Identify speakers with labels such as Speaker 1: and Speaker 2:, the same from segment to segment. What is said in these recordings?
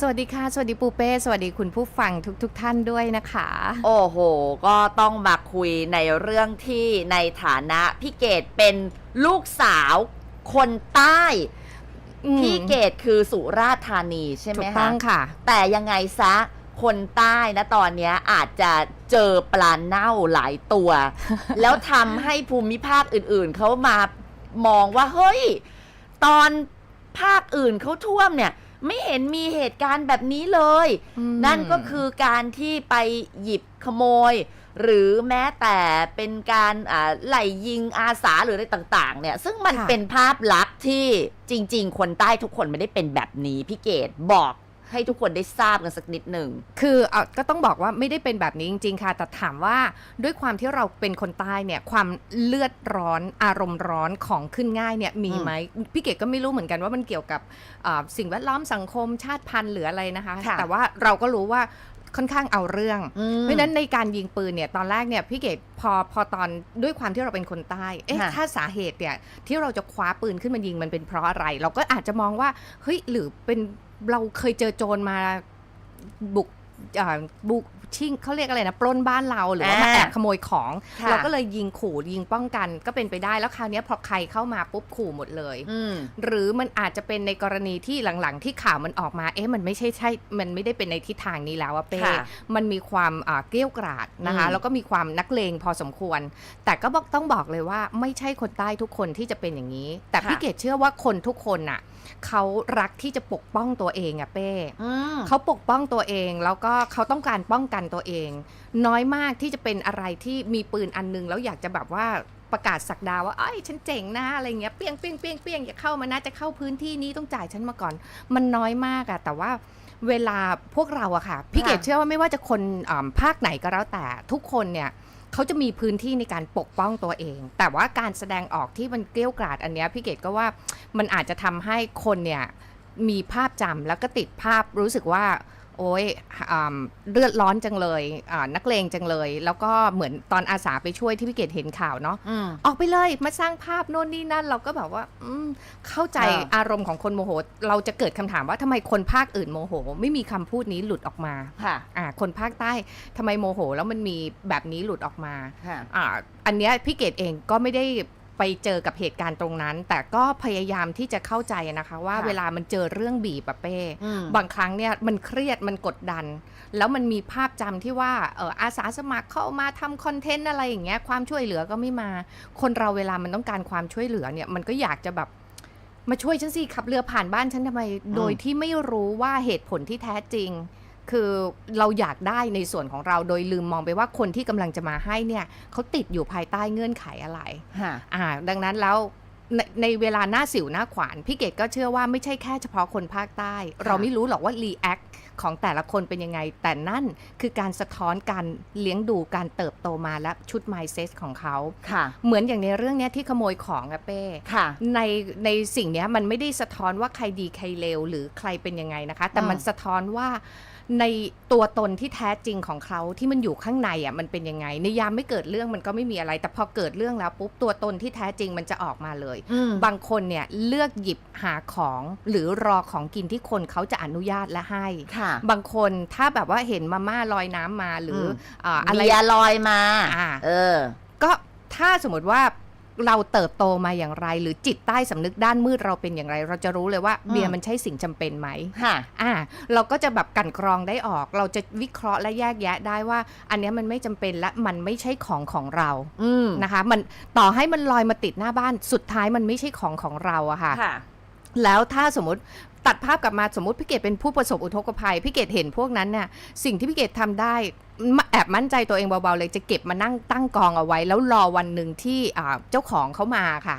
Speaker 1: สวัสดีค่ะ สวัสดีปูเป้ สวัสดีคุณผู้ฟังทุกๆทท่านด้วยนะคะ
Speaker 2: โอ้โห ก็ต้องมาคุยในเรื่องที่ในฐานะพี่เกดเป็นลูกสาวคนใต้
Speaker 1: อืม
Speaker 2: พี่เกดคือสุราษฎร์ธานีใช่ไห
Speaker 1: ถู
Speaker 2: ม
Speaker 1: ก
Speaker 2: คะ
Speaker 1: ต้องค่ะ
Speaker 2: แต่ยังไงซะคนใต้นะตอนเนี้ยอาจจะเจอปลาเน่าหลายตัว แล้วทำให้ภูมิภาคอื่นๆ เขามามองว่า เฮ้ย ตอนภาคอื่นเขาท่วมเนี่ย ไม่เห็นมีเหตุการณ์แบบนี้เลย
Speaker 1: อืม
Speaker 2: นั่นก็คือการที่ไปหยิบขโมย หรือแม้แต่เป็นการอ่าไล่ยิงอาสาหรืออะไรต่างๆ เนี่ย ซึ่งมัน
Speaker 1: ค่ะ
Speaker 2: เป็นภาพลักษณ์ที่จริง ๆ คนใต้ทุกคนไม่ได้เป็นแบบนี้พี่เกดบอก ให้ทุกคนได้ทราบกันสักนิดหนึ่ง
Speaker 1: คือเอาก็ต้องบอกว่าไม่ได้เป็นแบบนี้จริง ๆ ค่ะ แต่ถามว่าด้วยความที่เราเป็นคนใต้เนี่ย ความเลือดร้อนอารมณ์ร้อนของขึ้นง่ายเนี่ยมีไหมพี่เกดก็ไม่รู้เหมือนกันว่ามันเกี่ยวกับอ่าสิ่งแวดล้อมสังคมชาติพันธุ์หรืออะไรนะคะ
Speaker 2: ค่ะ
Speaker 1: แต่ว่าเราก็รู้ว่าค่อนข้างเอาเรื่อง
Speaker 2: อืม
Speaker 1: เพราะฉะนั้นในการยิงปืนเนี่ยตอนแรกเนี่ยพี่เกดพอพอตอนด้วยความที่เราเป็นคนใต้เอ๊ะ
Speaker 2: ค่ะ
Speaker 1: ถ้าสาเหตุเนี่ยที่เราจะคว้าปืนขึ้นมายิงมันเป็นเพราะอะไร เราก็อาจจะมองว่าเฮ้ยหรือเป็น เราเคยเจอโจรมาบุกบุก ชิงเขาเรียกอะไรนะปล้นบ้านเราหรือว่ามา
Speaker 2: อ่า
Speaker 1: แอบขโมยของ
Speaker 2: ค่ะ
Speaker 1: เราก็เลยยิงขู่ยิงป้องกันก็เป็นไปได้แล้วคราวเนี้ยพอใครเข้ามาปุ๊บขู่หมดเลย
Speaker 2: อืม
Speaker 1: หรือมันอาจจะเป็นในกรณีที่หลังๆ ที่ข่าวมันออกมา เอ๊ะ มันไม่ใช่ใช่ มันไม่ได้เป็นในทิศทางนี้แล้วอะเป้
Speaker 2: ค่ะ
Speaker 1: มันมีความอ่าเกลี้ยวกราดนะคะ
Speaker 2: อืม
Speaker 1: แล้วก็มีความนักเลงพอสมควร แต่ก็บอกต้องบอกเลยว่าไม่ใช่คนใต้ทุกคนที่จะเป็นอย่างนี้ แต่พี่เกดเชื่อว่าคนทุกคนน่ะเขารักที่จะปกป้องตัวเองอะเป้
Speaker 2: อืม
Speaker 1: เขาปกป้องตัวเองแล้วก็เขาต้องการป้องกันตัวเอง น้อยมากที่จะเป็นอะไรที่มีปืนอันนึงแล้วอยากจะแบบว่าประกาศสักดาว่าไอ้ยฉันเจ๋งนะอะไรเงี้ยเปี้ยงเปี้ยงเปี้ยงเปี้ยงอย่าเข้ามานะจะเข้าพื้นที่นี้ต้องจ่ายฉันมาก่อน มันน้อยมากอะแต่ว่าเวลาพวกเราอะค่ะ พี่เกด
Speaker 2: ค่ะ
Speaker 1: เชื่อว่าไม่ว่าจะคนอ่าภาคไหนก็แล้วแต่ทุกคนเนี่ยเขาจะมีพื้นที่ในการปกป้องตัวเอง แต่ว่าการแสดงออกที่มันเกลี้ยวกราดอันเนี้ยพี่เกดก็ว่ามันอาจจะทำให้คนเนี่ยมีภาพจำแล้วก็ติดภาพรู้สึกว่า โอ้ยอ่าเลือดร้อนจังเลยอ่านักเลงจังเลย แล้วก็เหมือนตอนอาสาไปช่วยที่พี่เกดเห็นข่าวเนาะ
Speaker 2: อืม
Speaker 1: ออกไปเลยมาสร้างภาพโน่นนี่นั่นเราก็แบบว่าอืมเข้าใจ
Speaker 2: ค่ะ
Speaker 1: อารมณ์ของคนโมโห เราจะเกิดคำถามว่าทำไมคนภาคอื่นโมโห ไม่มีคำพูดนี้หลุดออกมา
Speaker 2: ค่ะ
Speaker 1: อ่าคนภาคใต้ทำไมโมโห แล้วมันมีแบบนี้หลุดออกมา
Speaker 2: ค่ะ
Speaker 1: อ่าอันเนี้ยพี่เกดเองก็ไม่ได้ ไปเจอกับเหตุการณ์ตรงนั้น แต่ก็พยายามที่จะเข้าใจนะคะว่า
Speaker 2: ค่ะ
Speaker 1: เวลามันเจอเรื่องบีบอะเป้
Speaker 2: อืม
Speaker 1: บางครั้งเนี่ยมันเครียดมันกดดัน แล้วมันมีภาพจำที่ว่าเอออาสาสมัครเข้ามาทำคอนเทนต์อะไรอย่างเงี้ยความช่วยเหลือก็ไม่มา คนเราเวลามันต้องการความช่วยเหลือเนี่ยมันก็อยากจะแบบมาช่วยฉันสิขับเรือผ่านบ้านฉันทำไม โดยที่ไม่รู้ว่าเหตุผลที่แท้จริง คือเราอยากได้ในส่วนของเราโดยลืมมองไปว่าคนที่กำลังจะมาให้เนี่ยเขาติดอยู่ภายใต้เงื่อนไขอะไร
Speaker 2: ค่ะ
Speaker 1: อ่าดังนั้นแล้วในในเวลาหน้าสิวหน้าขวานพี่เกดก็เชื่อว่าไม่ใช่แค่เฉพาะคนภาคใต้ เราไม่รู้หรอกว่ารีแอคของแต่ละคนเป็นยังไง แต่นั่นคือการสะท้อนการเลี้ยงดูการเติบโตมาและชุด mindset ของเขา
Speaker 2: ค่ะ
Speaker 1: เหมือนอย่างในเรื่องเนี้ยที่ขโมยของอะเป้
Speaker 2: ค่ะ
Speaker 1: ในในสิ่งเนี้ยมันไม่ได้สะท้อนว่าใครดีใครเลวหรือใครเป็นยังไงนะคะ แต่
Speaker 2: อืม
Speaker 1: มันสะท้อนว่า ในตัวตนที่แท้จริงของเขาที่มันอยู่ข้างในอะมันเป็นยังไง ในยามไม่เกิดเรื่องมันก็ไม่มีอะไร แต่พอเกิดเรื่องแล้วปุ๊บตัวตนที่แท้จริงมันจะออกมาเลย
Speaker 2: อืม
Speaker 1: บางคนเนี่ยเลือกหยิบหาของหรือรอของกินที่คนเขาจะอนุญาตและให้
Speaker 2: ค่ะ
Speaker 1: บางคนถ้าแบบว่าเห็นมาม่าลอยน้ำมาหรืออ
Speaker 2: ม
Speaker 1: อ่าอะไร
Speaker 2: เบียร์ลอยมา
Speaker 1: อ่า
Speaker 2: เออ
Speaker 1: ก็ถ้าสมมติว่า เราเติบโตมาอย่างไร หรือจิตใต้สำนึกด้านมืดเราเป็นอย่างไร เราจะรู้เลยว่า
Speaker 2: อืม
Speaker 1: เบียร์มันใช่สิ่งจำเป็นไหม
Speaker 2: ค่ะ
Speaker 1: อ่า เราก็จะแบบกลันกรองได้ออก เราจะวิเคราะห์และแยกแยะได้ว่า อันเนี้ยมันไม่จำเป็นและมันไม่ใช่ของของเรา
Speaker 2: อืม
Speaker 1: นะคะ มันต่อให้มันลอยมาติดหน้าบ้านสุดท้ายมันไม่ใช่ของของเราอะค่ะ
Speaker 2: ค่ะ
Speaker 1: แล้วถ้าสมมติ ตัดภาพกลับมาสมมติพี่เกดเป็นผู้ประสบอุทกภัยพี่เกดเห็นพวกนั้นเนี่ยสิ่งที่พี่เกดทำได้แอบมั่นใจตัวเองเบาๆเลยจะเก็บมานั่งตั้งกองเอาไว้ แล้วรอวันหนึ่งที่เจ้าของเขามาค่ะ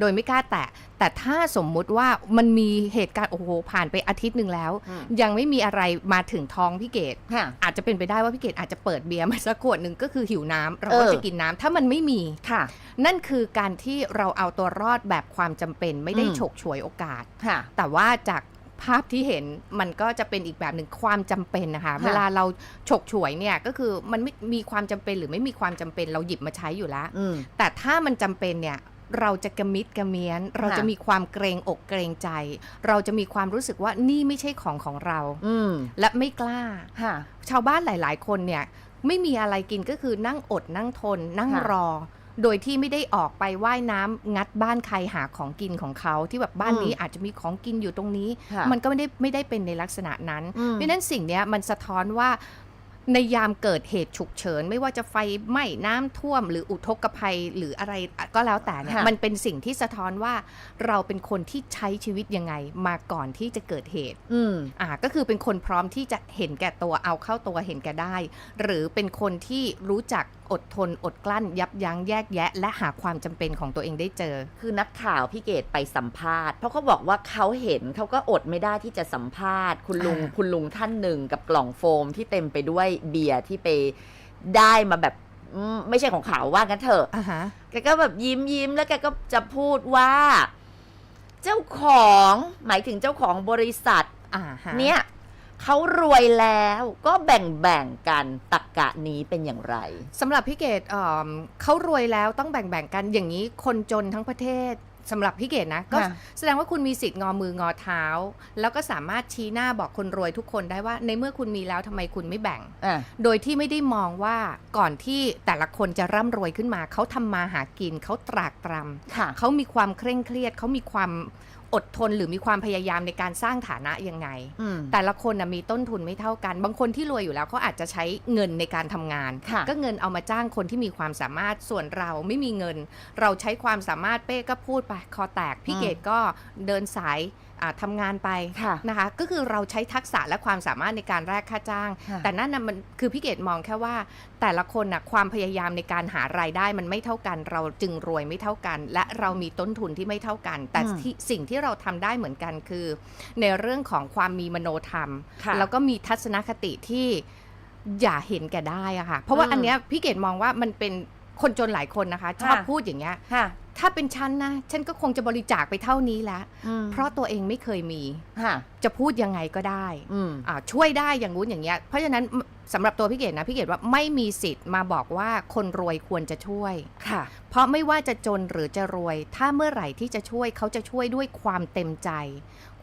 Speaker 1: โดยไม่กล้าแตะ แต่ถ้าสมมุติว่ามันมีเหตุการณ์โอ้โหผ่านไปอาทิตย์หนึ่งแล้ว
Speaker 2: อืม
Speaker 1: ยังไม่มีอะไรมาถึงท้องพี่เกด
Speaker 2: ค่ะ
Speaker 1: อาจจะเป็นไปได้ว่าพี่เกดอาจจะเปิดเบียร์มาสักขวดหนึ่งก็คือหิวน้ำเรา
Speaker 2: เอ
Speaker 1: ก็
Speaker 2: อ
Speaker 1: จะกินน้ำถ้ามันไม่มี
Speaker 2: ค่ะ
Speaker 1: นั่นคือการที่เราเอาตัวรอดแบบความจำเป็นไม่ได้
Speaker 2: อืม
Speaker 1: ฉกฉวยโอกาส
Speaker 2: ค่ะ
Speaker 1: แต่ว่าจากภาพที่เห็นมันก็จะเป็นอีกแบบหนึ่งความจำเป็นนะคะ
Speaker 2: ค่ะ
Speaker 1: เวลาเราฉกฉวยเนี่ยก็คือมันไม่มีความจำเป็นหรือไม่มีความจำเป็นเราหยิบมาใช้อยู่แล้ว
Speaker 2: อืม
Speaker 1: แต่ถ้ามันจำเป็นเนี่ย เราจะกระมิดกระเมียน เรา
Speaker 2: ค่ะ
Speaker 1: จะมีความเกรงอกเกรงใจ เราจะมีความรู้สึกว่านี่ไม่ใช่ของของเรา
Speaker 2: อืม
Speaker 1: และไม่กล้า
Speaker 2: ค่ะ
Speaker 1: ชาวบ้านหลาย ๆ คนเนี่ย ไม่มีอะไรกินก็คือนั่งอดนั่งทน นั่ง
Speaker 2: ค่ะ
Speaker 1: รอ โดยที่ไม่ได้ออกไปว่ายน้ำงัดบ้านใครหาของกินของเขา ที่แบบบ้านนี้อาจจะมีของกินอยู่ตรงนี้
Speaker 2: ค่ะ
Speaker 1: มันก็ไม่ได้ไม่ได้เป็นในลักษณะนั้น
Speaker 2: อืม
Speaker 1: เพราะฉะนั้นสิ่งเนี้ยมันสะท้อนว่า ในยามเกิดเหตุฉุกเฉิน ไม่ว่าจะไฟไหม้น้ำท่วม หรืออุทกภัยหรืออะไรก็แล้วแต่เนี่ย
Speaker 2: ค่ะ
Speaker 1: มันเป็นสิ่งที่สะท้อนว่าเราเป็นคนที่ใช้ชีวิตยังไงมาก่อนที่จะเกิดเหตุ
Speaker 2: อืม
Speaker 1: อ่าก็คือเป็นคนพร้อมที่จะเห็นแก่ตัวเอาเข้าตัวเห็นแก่ได้ หรือเป็นคนที่รู้จักอดทนอดกลั้น ยับยั้งแยกแยะ และหาความจำเป็นของตัวเองได้เจอ
Speaker 2: คือนักข่าวพี่เกดไปสัมภาษณ์ เพราะเขาบอกว่าเขาเห็นเขาก็อดไม่ได้ที่จะสัมภาษณ์ คุณลุง
Speaker 1: อ่า
Speaker 2: คุณลุงท่านหนึ่งกับกล่องโฟมที่เต็มไปด้วยเบียร์ที่ไปได้มาแบบอืมไม่ใช่ของเขาว่ากันเถอะ
Speaker 1: อ่าฮะ
Speaker 2: แกก็แบบยิ้มยิ้มแล้วแกก็จะพูดว่า เจ้าของหมายถึงเจ้าของบริษัท
Speaker 1: อ่าฮะ
Speaker 2: เนี่ยเขารวยแล้วก็แบ่งแบ่งๆกันตักกะนี้เป็นอย่างไร
Speaker 1: สำหรับพี่เกดเอิ่มเขารวยแล้วต้องแบ่งๆกันอย่างนี้คนจนทั้งประเทศ สำหรับพี่เกดนะก็
Speaker 2: ค่ะ
Speaker 1: แสดงว่าคุณมีสิทธิ์งอมืองอเท้า แล้วก็สามารถชี้หน้าบอกคนรวยทุกคนได้ว่า ในเมื่อคุณมีแล้วทำไมคุณไม่แบ่ง
Speaker 2: อะ
Speaker 1: โดยที่ไม่ได้มองว่าก่อนที่แต่ละคนจะร่ำรวยขึ้นมา เขาทำมาหากินเขาตรากตรำ
Speaker 2: ค่ะ
Speaker 1: เขามีความเคร่งเครียดเขามีความ อดทนหรือมีความพยายามในการสร้างฐานะยังไง
Speaker 2: อืม
Speaker 1: แต่ละคนนะมีต้นทุนไม่เท่ากัน บางคนที่รวยอยู่แล้วเขาอาจจะใช้เงินในการทำงาน
Speaker 2: ค่ะ
Speaker 1: ก็เงินเอามาจ้างคนที่มีความสามารถส่วนเราไม่มีเงิน เราใช้ความสามารถเป้ก็พูดไปคอแตกพี่
Speaker 2: อืม
Speaker 1: เกดก็เดินสายอ่าทำงานไป
Speaker 2: ค่ะ
Speaker 1: นะคะ ก็คือเราใช้ทักษะและความสามารถในการแลกค่าจ้าง
Speaker 2: ค่ะ
Speaker 1: แต่นั่นนะมันคือพี่เกดมองแค่ว่า แต่ละคนนะความพยายามในการหารายได้มันไม่เท่ากัน เราจึงรวยไม่เท่ากัน และเรามีต้นทุนที่ไม่เท่ากัน แต่
Speaker 2: อืม
Speaker 1: ที่สิ่งที่เราทำได้เหมือนกันคือ ในเรื่องของความมีมโนธรรม
Speaker 2: ค่ะ
Speaker 1: แล้วก็มีทัศนคติที่อย่าเห็นแก่ได้อะค่ะ เพราะว่า
Speaker 2: อืม
Speaker 1: อันเนี้ยพี่เกดมองว่ามันเป็นคนจนหลายคนนะคะ ชอบ
Speaker 2: ค่ะ
Speaker 1: พูดอย่างเงี้ย
Speaker 2: ค่ะ
Speaker 1: ถ้าเป็นฉันนะ ฉันก็คงจะบริจาคไปเท่านี้แล้ว
Speaker 2: อืม
Speaker 1: เพราะตัวเองไม่เคยมี
Speaker 2: ค่ะ
Speaker 1: จะพูดยังไงก็ได้
Speaker 2: อืม
Speaker 1: อ่าช่วยได้อย่างงู้นอย่างเงี้ย เพราะฉะนั้นสำหรับตัวพี่เกดนะ พี่เกดว่าไม่มีสิทธิ์มาบอกว่าคนรวยควรจะช่วย
Speaker 2: ค่ะ
Speaker 1: เพราะไม่ว่าจะจนหรือจะรวย ถ้าเมื่อไหร่ที่จะช่วยเขาจะช่วยด้วยความเต็มใจ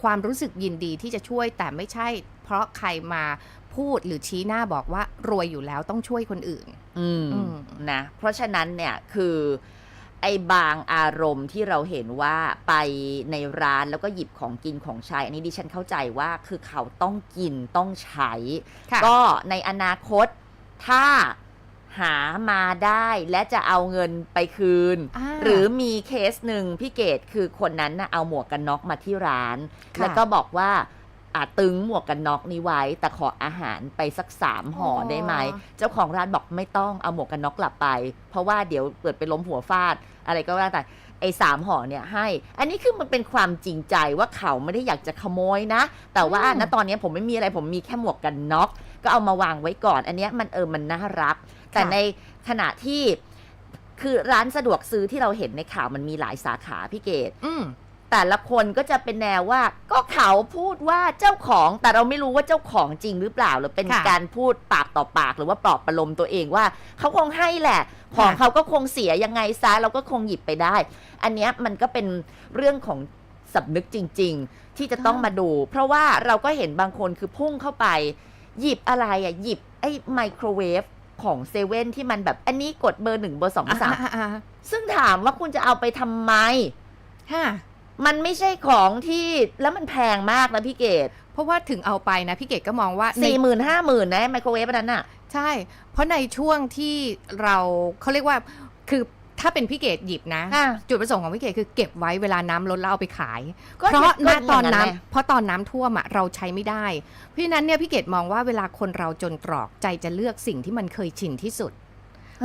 Speaker 1: ความรู้สึกยินดีที่จะช่วย แต่ไม่ใช่ เพราะใครมาพูดหรือชี้หน้าบอกว่ารวยอยู่แล้วต้องช่วยคนอื่น
Speaker 2: อืม
Speaker 1: อืม
Speaker 2: นะ เพราะฉะนั้นเนี่ยคือ ไอ้บางอารมณ์ที่เราเห็นว่าไปในร้านแล้วก็หยิบของกินของใช้ อันนี้ดิฉันเข้าใจว่าคือเขาต้องกินต้องใช้
Speaker 1: ค่ะ
Speaker 2: ก็ในอนาคตถ้าหามาได้และจะเอาเงินไปคืน
Speaker 1: อ่า
Speaker 2: หรือมีเคสหนึ่งพี่เกดคือคนนั้นนะเอาหมวกกันน็อกมาที่ร้าน
Speaker 1: ค่ะ
Speaker 2: แล้วก็บอกว่า อาตึงหมวกกันน็อกนี้ไว้ แต่ขออาหารไปสักสามห่ออ
Speaker 1: อ
Speaker 2: ได้ไหม เจ้าของร้านบอกไม่ต้องเอาหมวกกันน็อกกลับไป เพราะว่าเดี๋ยวเกิดไปล้มหัวฟาด อะไรก็ว่าแต่ไอ้สามห่อเนี่ยให้ อันนี้คือมันเป็นความจริงใจว่าเขาไม่ได้อยากจะขโมยนะ แต่ว่า
Speaker 1: อืม
Speaker 2: ณตอนนี้ผมไม่มีอะไรผมมีแค่หมวกกันน็อก ก็เอามาวางไว้ก่อน อันเนี้ยมันเออมันน่ารัก แต่ในขณะที่คือร้านสะดวกซื้อที่เราเห็นในข่าวมันมีหลายสาขาพี่เกด
Speaker 1: อืม
Speaker 2: แต่ละคนก็จะเป็นแนวว่า ก็เขาพูดว่าเจ้าของ แต่เราไม่รู้ว่าเจ้าของจริงหรือเปล่าหรือเป็น
Speaker 1: ค่ะ
Speaker 2: การพูดปากต่อปากหรือว่าปลอบประโลมตัวเองว่าเขาคงให้แหละ ของ
Speaker 1: ค่ะ
Speaker 2: เขาก็คงเสียยังไงซะเราก็คงหยิบไปได้ อันเนี้ยมันก็เป็นเรื่องของสำนึกจริง ๆ ที่จะต้องมาดู เพราะว่าเราก็เห็นบางคนคือพุ่งเข้าไป หยิบอะไรอะหยิบไอ้ไมโครเวฟของเซเว่นที่มันแบบอันนี้กดเบอร์หนึ่งเบอร์สองเบอร์สาม
Speaker 1: อ่าอ่า
Speaker 2: ซึ่งถามว่าคุณจะเอาไปทำไม
Speaker 1: ค่ะ
Speaker 2: มันไม่ใช่ของที่แล้วมันแพงมากนะพี่เกด
Speaker 1: เพราะว่าถึงเอาไปนะพี่เกดก็มองว่าใน
Speaker 2: สี่หมื่นห้าหมื่นนะไมโครเวฟอันนั้นน่ะ
Speaker 1: ใช่ เพราะในช่วงที่เราเขาเรียกว่าคือถ้าเป็นพี่เกดหยิบนะ
Speaker 2: ค่ะ
Speaker 1: จุดประสงค์ของพี่เกดคือเก็บไว้เวลาน้ำลดแล้วเอาไปขาย
Speaker 2: ก็
Speaker 1: เพราะณ
Speaker 2: ก็
Speaker 1: ตอน
Speaker 2: อย่าง
Speaker 1: น้ำ
Speaker 2: ไง
Speaker 1: เพราะตอนน้ำท่วมอะเราใช้ไม่ได้ เพราะฉะนั้นเนี่ยพี่เกดมองว่าเวลาคนเราจนตรอกใจจะเลือกสิ่งที่มันเคยชินที่สุด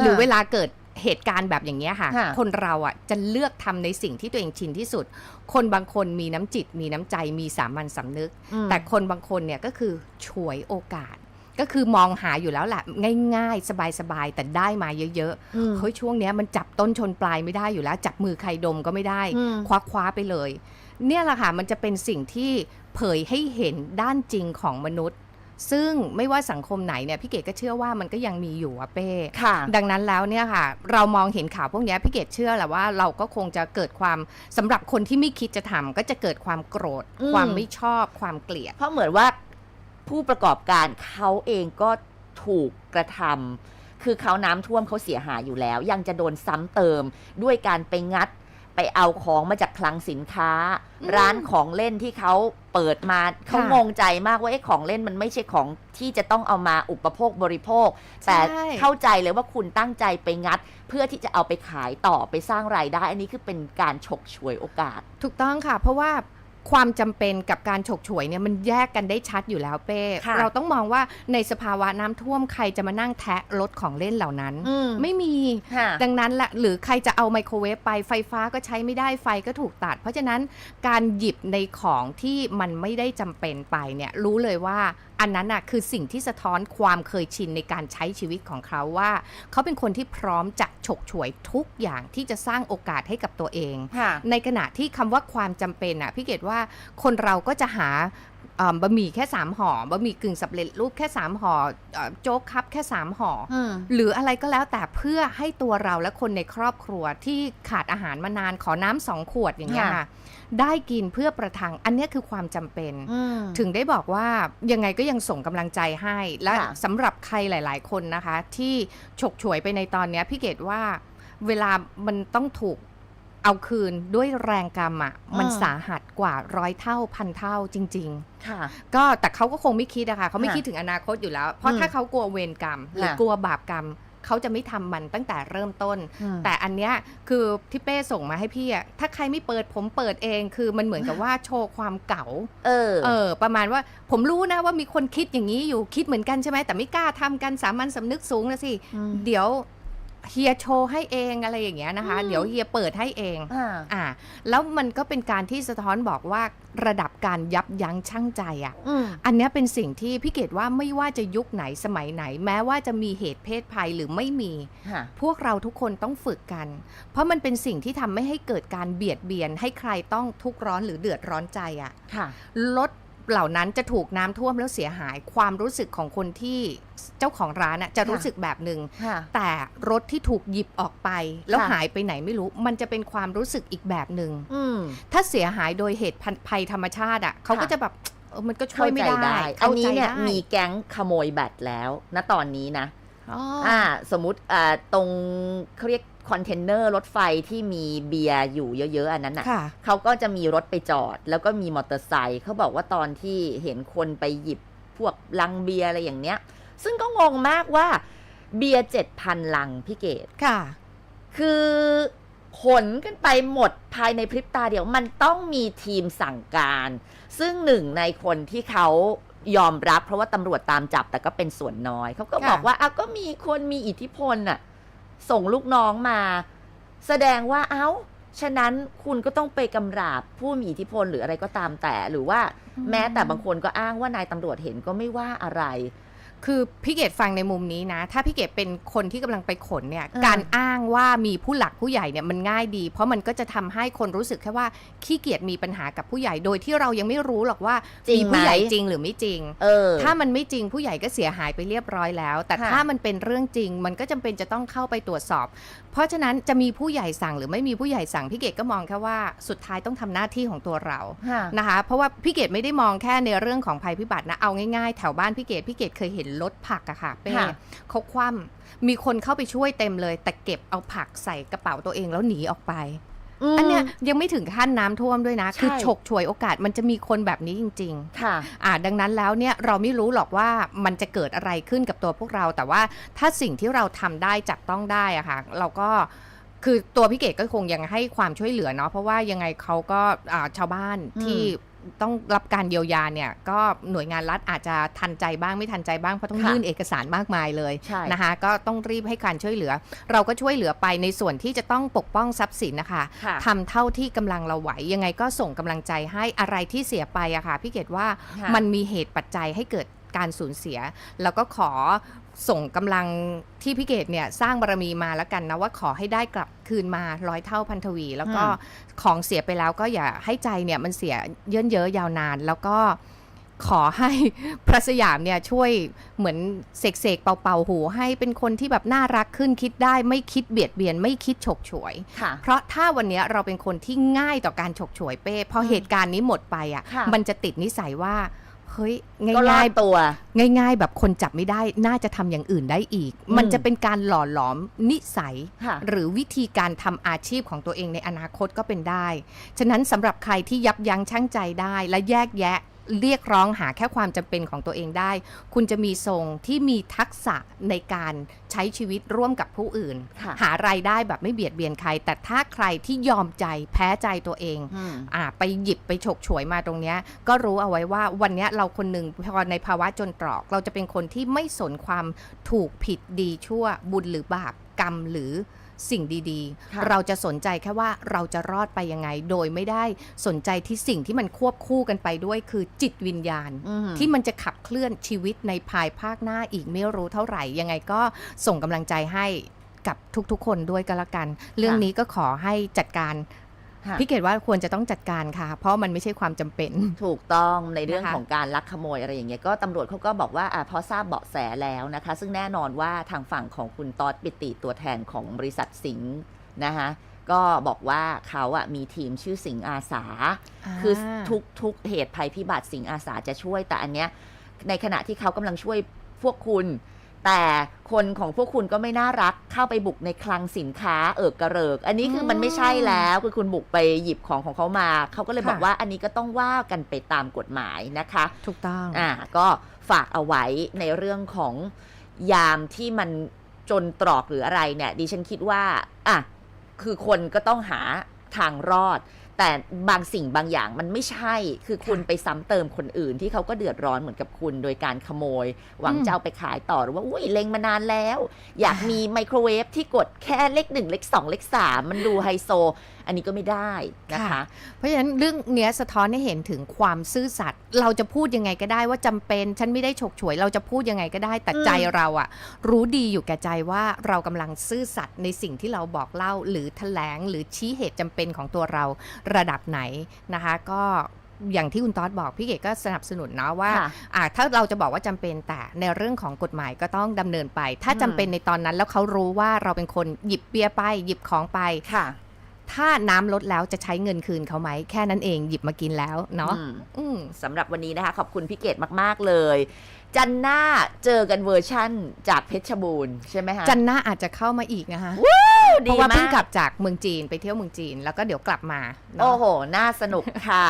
Speaker 1: หรือเวลาเกิด เหตุการณ์แบบอย่างเงี้ยค่ะ
Speaker 2: ค่ะ
Speaker 1: คนเราอะจะเลือกทำในสิ่งที่ตัวเองชินที่สุด คนบางคนมีน้ำจิต มีน้ำใจ มีสามัญสำนึก
Speaker 2: อืม
Speaker 1: แต่คนบางคนเนี่ยก็คือฉวยโอกาส ก็คือมองหาอยู่แล้วแหละง่ายๆ สบายๆ แต่ได้มาเยอะ
Speaker 2: อืม
Speaker 1: ๆเฮ้ยช่วงเนี้ยมันจับต้นชนปลายไม่ได้อยู่แล้ว จับมือใครดมก็ไม่ได้
Speaker 2: อืม
Speaker 1: คว้าคว้าๆไปเลย เนี่ยแหละค่ะมันจะเป็นสิ่งที่เผยให้เห็นด้านจริงของมนุษย์ ซึ่งไม่ว่าสังคมไหนเนี่ยพี่เกดก็เชื่อว่ามันก็ยังมีอยู่อะเป้
Speaker 2: ค่ะ
Speaker 1: ดังนั้นแล้วเนี่ยค่ะ เรามองเห็นข่าวพวกเนี้ยพี่เกดเชื่อแหละว่าเราก็คงจะเกิดความสำหรับคนที่ไม่คิดจะทำก็จะเกิดความโกรธ
Speaker 2: อืม
Speaker 1: ความไม่ชอบความเกลียด
Speaker 2: เพราะเหมือนว่าผู้ประกอบการเขาเองก็ถูกกระทำคือเขาน้ำท่วมเขาเสียหายอยู่แล้ว ยังจะโดนซ้ำเติมด้วยการไปงัด ไปเอาของมาจากคลังสินค้า
Speaker 1: อืม
Speaker 2: ร้านของเล่นที่เขาเปิดมาเขางงใจมากว่าไอ้ของเล่นมันไม่ใช่ของที่จะต้องเอามาอุปโภคบริโภคแต่
Speaker 1: ใช่
Speaker 2: เข้าใจเลยว่าคุณตั้งใจไปงัด เพื่อที่จะเอาไปขายต่อไปสร้างรายได้ อันนี้คือเป็นการฉกฉวยโอกาส
Speaker 1: ถูกต้องค่ะ เพราะว่า ความจำเป็นกับการฉกฉวยเนี่ยมันแยกกันได้ชัดอยู่แล้วเป้
Speaker 2: ค่ะ
Speaker 1: เราต้องมองว่าในสภาวะน้ำท่วมใครจะมานั่งแทะรถของเล่นเหล่านั้น
Speaker 2: อืม
Speaker 1: ไม่มี
Speaker 2: ค่ะ
Speaker 1: ดังนั้นแหละหรือใครจะเอาไมโครเวฟไปไฟฟ้าก็ใช้ไม่ได้ไฟก็ถูกตัด เพราะฉะนั้นการหยิบในของที่มันไม่ได้จำเป็นไปเนี่ยรู้เลยว่า อันนั้นน่ะคือสิ่งที่สะท้อนความเคยชินในการใช้ชีวิตของเขาว่า เขาเป็นคนที่พร้อมจะฉกฉวยทุกอย่างที่จะสร้างโอกาสให้กับตัวเอง
Speaker 2: ค่ะ
Speaker 1: ในขณะที่คำว่าความจำเป็นอะพี่เกดว่าคนเราก็จะหาเอิ่ม บะหมี่แค่ 3ห่อบะหมี่กึ่งสำเร็จรูปแค่ 3ห่อเอ่อโจ๊กครับแค่ 3ห่ออ
Speaker 2: อืม
Speaker 1: หรืออะไรก็แล้วแต่เพื่อให้ตัวเราและคนในครอบครัวที่ขาดอาหารมานานขอน้ำสองขวดอย่างเงี้ย
Speaker 2: ค่ะ
Speaker 1: ค่ะได้กินเพื่อประทังอันเนี้ยคือความจำเป็น
Speaker 2: อืม
Speaker 1: ถึงได้บอกว่ายังไงก็ยังส่งกำลังใจให้ และ
Speaker 2: ค่ะ
Speaker 1: สำหรับใครหลาย ๆ คนนะคะ ที่ฉกฉวยไปในตอนเนี้ยพี่เกดว่าเวลามันต้องถูก เอาคืนด้วยแรงกรรมอะมันสาหัสกว่าร้อยเท่าพันเท่าจริง ๆ
Speaker 2: ค่ะ
Speaker 1: ก็แต่เขาก็คงไม่คิดอะค่ะเขาไม่
Speaker 2: ค่ะ
Speaker 1: คิดถึงอนาคตอยู่แล้ว เพราะ
Speaker 2: อืม
Speaker 1: ถ้าเขากลัวเวรกรรม หรือ
Speaker 2: ค่ะ
Speaker 1: กลัวบาปกรรมเขาจะไม่ทำมันตั้งแต่เริ่มต้น
Speaker 2: อืม
Speaker 1: แต่อันเนี้ยคือที่เป้ส่งมาให้พี่อะถ้าใครไม่เปิดผมเปิดเองคือมันเหมือนกับว่าโชว์ความเก๋า
Speaker 2: เออ
Speaker 1: เออ ประมาณว่าผมรู้นะว่ามีคนคิดอย่างนี้อยู่คิดเหมือนกันใช่ไหมแต่ไม่กล้าทำกันสามัญสำนึกสูงนะสิ
Speaker 2: อืม
Speaker 1: เดี๋ยว เฮียโชว์ให้เองอะไรอย่างเงี้ยนะคะ
Speaker 2: อืม
Speaker 1: เดี๋ยวเฮียเปิดให้เอง
Speaker 2: อ่า
Speaker 1: อ่าแล้วมันก็เป็นการที่สะท้อนบอกว่าระดับการยับยั้งชั่งใจอะ
Speaker 2: อืม
Speaker 1: อันเนี้ยเป็นสิ่งที่พี่เกดว่าไม่ว่าจะยุคไหนสมัยไหน แม้ว่าจะมีเหตุเพศภัยหรือไม่มี
Speaker 2: ค่ะ
Speaker 1: พวกเราทุกคนต้องฝึกกัน เพราะมันเป็นสิ่งที่ทำไม่ให้เกิดการเบียดเบียน ให้ใครต้องทุกข์ร้อนหรือเดือดร้อนใจอะ
Speaker 2: ค่ะ
Speaker 1: รถ เหล่านั้นจะถูกน้ำท่วมแล้วเสียหายความรู้สึกของคนที่เจ้าของร้านอะจะรู้สึกแบบหนึ่ง
Speaker 2: ค่ะ
Speaker 1: แต่รถที่ถูกหยิบออกไป แล้ว
Speaker 2: ค่ะ
Speaker 1: หายไปไหนไม่รู้ มันจะเป็นความรู้สึกอีกแบบหนึ่ง
Speaker 2: อืม
Speaker 1: ถ้าเสียหายโดยเหตุภัยธรรมชาติอะเขาก็
Speaker 2: ค่ะ
Speaker 1: จะแบบเออมันก็ช่วยไม่ได้
Speaker 2: เข้าใจอัน
Speaker 1: เข้า
Speaker 2: นี้
Speaker 1: ใจ
Speaker 2: เนี่ย
Speaker 1: ได้
Speaker 2: มีแก๊งขโมยแบตแล้วณตอนนี้นะ
Speaker 1: อ๋ออ
Speaker 2: อ่าสมมติอ่าตรงเขาเรียก คอนเทนเนอร์รถไฟที่มีเบียร์อยู่เยอะ ๆ อันนั้นน่ะ
Speaker 1: ค่ะ
Speaker 2: เขาก็จะมีรถไปจอด แล้วก็มีมอเตอร์ไซค์เขาบอกว่าตอนที่เห็นคนไปหยิบพวกลังเบียร์อะไรอย่างเนี้ย ซึ่งก็งงมากว่าเบียร์เจ็ดพันลังพี่เกด
Speaker 1: ค่ะ
Speaker 2: คือขนกันไปหมดภายในพริบตาเดียวมันต้องมีทีมสั่งการ ซึ่งหนึ่งในคนที่เขายอมรับ เพราะว่าตำรวจตามจับแต่ก็เป็นส่วนน้อย เขาก็
Speaker 1: ค่ะ
Speaker 2: บอกว่าอ้าวก็มีคนมีอิทธิพลน่ะ ส่งลูกน้องมา แสดงว่าเอ้า ฉะนั้นคุณก็ต้องไปกำราบผู้มีอิทธิพลหรืออะไรก็ตามแต่ หรือว่าแม้แต่บางคนก็อ้างว่านายตำรวจเห็นก็ไม่ว่าอะไร
Speaker 1: คือพี่เกดฟังในมุมนี้นะ ถ้าพี่เกดเป็นคนที่กำลังไปขนเนี่ย
Speaker 2: อ่า
Speaker 1: การอ้างว่ามีผู้หลักผู้ใหญ่เนี่ยมันง่ายดี เพราะมันก็จะทำให้คนรู้สึกแค่ว่าขี้เกียจมีปัญหากับผู้ใหญ่โดยที่เรายังไม่รู้หรอกว่า
Speaker 2: จริง
Speaker 1: มีผู้ใหญ่
Speaker 2: ไหม
Speaker 1: จริงหรือไม่จริง
Speaker 2: เออ
Speaker 1: ถ้ามันไม่จริงผู้ใหญ่ก็เสียหายไปเรียบร้อยแล้ว แต่
Speaker 2: ค่ะ
Speaker 1: ถ้ามันเป็นเรื่องจริง มันก็จำเป็นจะต้องเข้าไปตรวจสอบ เพราะฉะนั้นจะมีผู้ใหญ่สั่งหรือไม่มีผู้ใหญ่สั่งพี่เกดก็มองแค่ว่าสุดท้ายต้องทำหน้าที่ของตัวเรา
Speaker 2: ค่ะ
Speaker 1: นะคะ เพราะว่าพี่เกดไม่ได้มองแค่ในเรื่องของภัยพิบัตินะเอาง่ายๆแถวบ้านพี่เกดพี่เกดเคยเห็นรถผักอะค่ะเป้
Speaker 2: ค่ะ
Speaker 1: เขาคว่ำมีคนเข้าไปช่วยเต็มเลย แต่เก็บเอาผักใส่กระเป๋าตัวเองแล้วหนีออกไปอันเนี้ยยังไม่ถึงขั้นน้ำท่วมด้วยนะ คือ
Speaker 2: ใช่
Speaker 1: ฉกฉวยโอกาสมันจะมีคนแบบนี้จริง ๆ
Speaker 2: ค่ะ
Speaker 1: อ่าดังนั้นแล้วเนี่ยเราไม่รู้หรอกว่ามันจะเกิดอะไรขึ้นกับตัวพวกเรา แต่ว่าถ้าสิ่งที่เราทำได้จับต้องได้อะค่ะ เราก็คือตัวพี่เกดก็คงยังให้ความช่วยเหลือเนาะเพราะว่ายังไงเขาก็อ่าชาวบ้าน
Speaker 2: อืม
Speaker 1: ที่ ต้องรับการเยียวยาเนี่ยก็หน่วยงานรัฐอาจจะทันใจบ้างไม่ทันใจบ้างเพราะต้อง
Speaker 2: ค่ะ
Speaker 1: ยื่นเอกสารมากมายเลย
Speaker 2: ใช่
Speaker 1: นะคะก็ต้องรีบให้การช่วยเหลือ เราก็ช่วยเหลือไปในส่วนที่จะต้องปกป้องทรัพย์สินนะคะ
Speaker 2: ค่ะ
Speaker 1: ทำเท่าที่กำลังเราไหวยังไงก็ส่งกำลังใจให้อะไรที่เสียไปอะค่ะพี่เกดว่า
Speaker 2: ค่ะ
Speaker 1: มันมีเหตุปัจจัยให้เกิด การสูญเสีย แล้วก็ขอส่งกำลังที่พี่เกดเนี่ยสร้างบารมีมาแล้วกันนะว่าขอให้ได้กลับคืนมาร้อยเท่าพันทวี แล้วก็
Speaker 2: อื
Speaker 1: ของเสียไปแล้วก็อย่าให้ใจเนี่ยมันเสียเยินเยอะยาวนาน แล้วก็ขอให้พระสยามเนี่ยช่วยเหมือนเสกเสกๆเป่าๆหู ให้เป็นคนที่แบบน่ารักขึ้นคิดได้ ไม่คิดเบียดเบียน ไม่คิดฉกฉวย
Speaker 2: ค่ะ
Speaker 1: เพราะถ้าวันเนี้ยเราเป็นคนที่ง่ายต่อการฉกฉวยเป้พอเหตุการณ์นี้หมดไปอะ
Speaker 2: ค่ะ
Speaker 1: มันจะติดนิสัยว่า เฮ้ย
Speaker 2: ก็รอ
Speaker 1: ง่าย
Speaker 2: ดตัว
Speaker 1: ๆง่าย ๆ แบบคนจับไม่ได้น่าจะทำอย่างอื่นได้อีก
Speaker 2: อืม
Speaker 1: มันจะเป็นการหล่อหลอมนิสัย
Speaker 2: ค่ะ
Speaker 1: หรือวิธีการทำอาชีพของตัวเองในอนาคตก็เป็นได้ ฉะนั้นสำหรับใครที่ยับยั้งชั่งใจได้และแยกแยะ เรียกร้องหาแค่ความจำเป็นของตัวเองได้ คุณจะมีทรงที่มีทักษะในการใช้ชีวิตร่วมกับผู้อื่น
Speaker 2: ค่ะ
Speaker 1: หารายได้แบบไม่เบียดเบียนใคร แต่ถ้าใครที่ยอมใจแพ้ใจตัวเอง
Speaker 2: อืม
Speaker 1: อ่าไปหยิบไปฉกฉวยมาตรงเนี้ยก็รู้เอาไว้ว่าวันเนี้ยเราคนหนึ่งพอในภาวะจนตรอก เราจะเป็นคนที่ไม่สนความถูกผิดดีชั่วบุญหรือบาปกรรมหรือ สิ่งดี
Speaker 2: ค่ะ
Speaker 1: ๆเราจะสนใจแค่ว่าเราจะรอดไปยังไง โดยไม่ได้สนใจที่สิ่งที่มันควบคู่กันไปด้วย คือจิตวิญญาณ
Speaker 2: อืม
Speaker 1: ที่มันจะขับเคลื่อนชีวิตในภายภาคหน้าอีกไม่รู้เท่าไหร่ยังไงก็ส่งกำลังใจให้กับทุกๆ คนด้วยก็แล้วกัน เรื่องนี้ก็ขอให้จัดการ
Speaker 2: ค่ะ
Speaker 1: พี่เกดว่าควรจะต้องจัดการค่ะ เพราะมันไม่ใช่ความจำเป็น
Speaker 2: ถูกต้องในเรื่อง
Speaker 1: นะคะ
Speaker 2: ของการลักขโมยอะไรอย่างเงี้ยก็ตำรวจเขาก็บอกว่าอะพอทราบเบาะแสแล้วนะคะ ซึ่งแน่นอนว่าทางฝั่งของคุณตอดปิติตัวแทนของบริษัทสิงห์นะคะก็บอกว่าเขาอะมีทีมชื่อสิงห์อาสา คือทุกทุกเหตุภัยพิบัติสิงห์อาสาจะช่วยแต่อันเนี้ยในขณะที่เขากำลังช่วยพวกคุณ แต่คนของพวกคุณก็ไม่น่ารักเข้าไปบุกในคลังสินค้าเอิกกระเริก อันนี้คือมันไม่ใช่แล้วคือคุณบุกไปหยิบของของเขามา เขาก็เลยบอก
Speaker 1: ค่ะ
Speaker 2: ว่าอันนี้ก็ต้องว่ากันไปตามกฎหมายนะคะ
Speaker 1: ถูกต้อง
Speaker 2: อ่าก็ฝากเอาไว้ในเรื่องของยามที่มันจนตรอกหรืออะไรเนี่ยดิฉันคิดว่าอะคือคนก็ต้องหาทางรอด แต่บางสิ่งบางอย่างมันไม่ใช่ คือคุณ
Speaker 1: ค่ะ
Speaker 2: ไปซ้ำเติมคนอื่น ที่เขาก็เดือดร้อนเหมือนกับคุณ โดยการขโมย หวัง
Speaker 1: อืม
Speaker 2: จะเอาไปขายต่อหรือว่าอุ้ยเล็งมานานแล้ว อยากมีไมโครเวฟที่กดแค่เลขหนึ่งเลขสองเลขสามมันดูไฮโซ อันนี้ก็ไม่ได้นะคะ
Speaker 1: เพราะฉะนั้นเรื่องเนี้ยสะท้อนให้เห็นถึงความซื่อสัตย์เราจะพูดยังไงก็ได้ว่าจำเป็น ฉันไม่ได้ฉกฉวย เราจะพูดยังไงก็ได้แต่
Speaker 2: อืม
Speaker 1: ใจเราอะรู้ดีอยู่แก่ใจว่าเรากำลังซื่อสัตย์ในสิ่งที่เราบอกเล่าหรือแถลงหรือชี้เหตุจำเป็นของตัวเราระดับไหนนะคะ ก็อย่างที่คุณต๊อดบอกพี่เกดก็สนับสนุนเนาะว่า
Speaker 2: ค่ะ
Speaker 1: อ่าถ้าเราจะบอกว่าจำเป็นแต่ในเรื่องของกฎหมายก็ต้องดำเนินไป ถ้าจำเป็นในตอนนั้นแล้วเขารู้ว่าเราเป็นคนหยิบเบียร์ไปหยิบของไป
Speaker 2: ค่ะ
Speaker 1: ถ้าน้ำลดแล้วจะใช้เงินคืนเขาไหม แค่นั้นเองหยิบมากินแล้วเนาะ
Speaker 2: อืม
Speaker 1: อืม
Speaker 2: สำหรับวันนี้นะคะ ขอบคุณพี่เกดมาก ๆ เลย จันหน้าเจอกันเวอร์ชั่นจากเพชรบูรณ์ใช่ไหมคะ
Speaker 1: จันน่าอาจจะเข้ามาอีกนะคะเพ
Speaker 2: ดี
Speaker 1: ราะว่าเพิ่ง
Speaker 2: มาก
Speaker 1: กลับจากเมืองจีนไปเที่ยวเมืองจีน แล้วก็เดี๋ยวกลับมาเนาะ
Speaker 2: โอ้โห น่าสนุกค่ะ